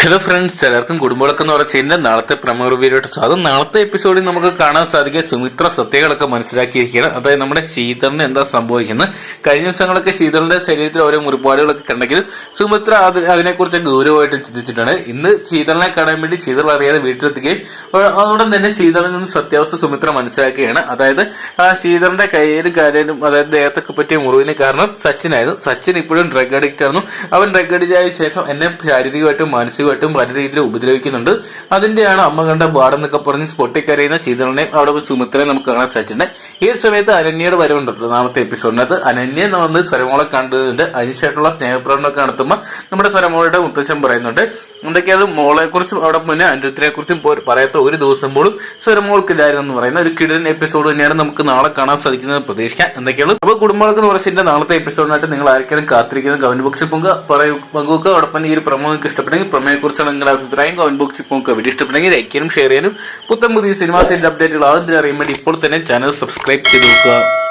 Hello friends എല്ലാവർക്കും കുടുംബങ്ങളൊക്കെ എന്ന് പറഞ്ഞതിന്റെ നാളത്തെ പ്രമോ റിവ്യൂലോട്ട് സ്വാഗതം നാളത്തെ എപ്പിസോഡിൽ നമുക്ക് കാണാൻ സാധിക്കുക സുമിത്ര സത്യകളൊക്കെ മനസ്സിലാക്കിയിരിക്കുകയാണ്. അതായത് നമ്മുടെ ശീതറിന് എന്താ സംഭവിക്കുന്നത് കഴിഞ്ഞ ദിവസങ്ങളൊക്കെ ശീതറിന്റെ ശരീരത്തിൽ ഓരോ മുറിപ്പാടുകളൊക്കെ കണ്ടെങ്കിലും സുമിത്ര അത് അതിനെക്കുറിച്ച് ഗൗരവമായിട്ട് ചിന്തിച്ചിട്ടുണ്ട് ഇന്ന് ശീതളിനെ കാണാൻ വേണ്ടി ശീതൾ അറിയാതെ വീട്ടിലെത്തുകയും അതോടൊപ്പം തന്നെ ശീതളിൽ നിന്ന് സത്യാവസ്ഥ സുമിത്ര മനസ്സിലാക്കുകയാണ്. അതായത് ആ ശീതറിന്റെ കയ്യിലും കാലിലും അതായത് ദേഹത്തൊക്കെ പറ്റിയ മുറിവിന് കാരണം സച്ചിനായിരുന്നു. സച്ചിൻ ഇപ്പോഴും ഡ്രഗ് അഡിക്റ്റ് ആയിരുന്നു. അവൻ ഡ്രഗ് അഡിക്റ്റ് ആയ ശേഷം എന്നെ ശാരീരികമായിട്ടും മാനസികമായിട്ടും പല രീതിയിൽ ഉപദ്രവിക്കുന്നുണ്ട്. അതിന്റെയാണ് അമ്മ കണ്ട പാടെന്നൊക്കെ പറഞ്ഞ് പൊട്ടിക്കരയുന്ന ശീതളനെ അവിടെ സുമിത്രയെ നമുക്ക് കാണാൻ സാധിച്ചിട്ടുണ്ട്. ഈ ഒരു സമയത്ത് അനന്യയുടെ വരവുണ്ടല്ലോ നാളത്തെ എപ്പിസോഡിനകത്ത് അനന്യ വന്ന് സ്വരമോളെ കണ്ടതുണ്ട് അതിനുശേഷമുള്ള സ്നേഹപ്രകടനമൊക്കെ നടത്തുമ്പോൾ നമ്മുടെ സ്വരമോളുടെ മുത്തച്ഛൻ പറയുന്നുണ്ട് എന്തൊക്കെയാ മോളെ കുറിച്ചും അവിടെ മുന്നേ അനുരത്തിനെ കുറിച്ചും പറയാത്ത ഒരു ദിവസം പോലും സ്വരമോൾക്കില്ലായിരുന്നു എന്ന് പറയുന്ന ഒരു കിടൻ എപ്പിസോഡ് തന്നെയാണ് നമുക്ക് നാളെ കാണാൻ സാധിക്കുന്നത്. പ്രതീക്ഷിക്കാം എന്തൊക്കെയാണ് അപ്പൊ കുടുംബങ്ങൾക്ക് കുറച്ചിന്റെ നാളത്തെ എപ്പിസോഡിനായിട്ട് നിങ്ങൾ ആർക്കെങ്കിലും കാത്തിരിക്കുന്നത് കമന്റ് ബോക്സിൽ പങ്കുവെക്കുക. അവിടെ ഈ ഒരു പ്രമോ നിങ്ങൾക്ക് ഇഷ്ടപ്പെട്ടെങ്കിൽ പ്രമോയെ കുറിച്ചുള്ള നിങ്ങളുടെ അഭിപ്രായം. കമന്റ് ബോക്സിൽ നമുക്ക് വീഡിയോ ഇഷ്ടപ്പെട്ടെങ്കിൽ ലൈക്ക് ചെയ്യാനും ഷെയർ ചെയ്യാനും. പുത്തൻ പുതിയ സിനിമാ സൈഡിൽ അപ്ഡേറ്റുകൾ ആദ്യം അറിയാൻ വേണ്ടി ഇപ്പോൾ തന്നെ ചാനൽ സബ്സ്ക്രൈബ് ചെയ്ത് നോക്കുക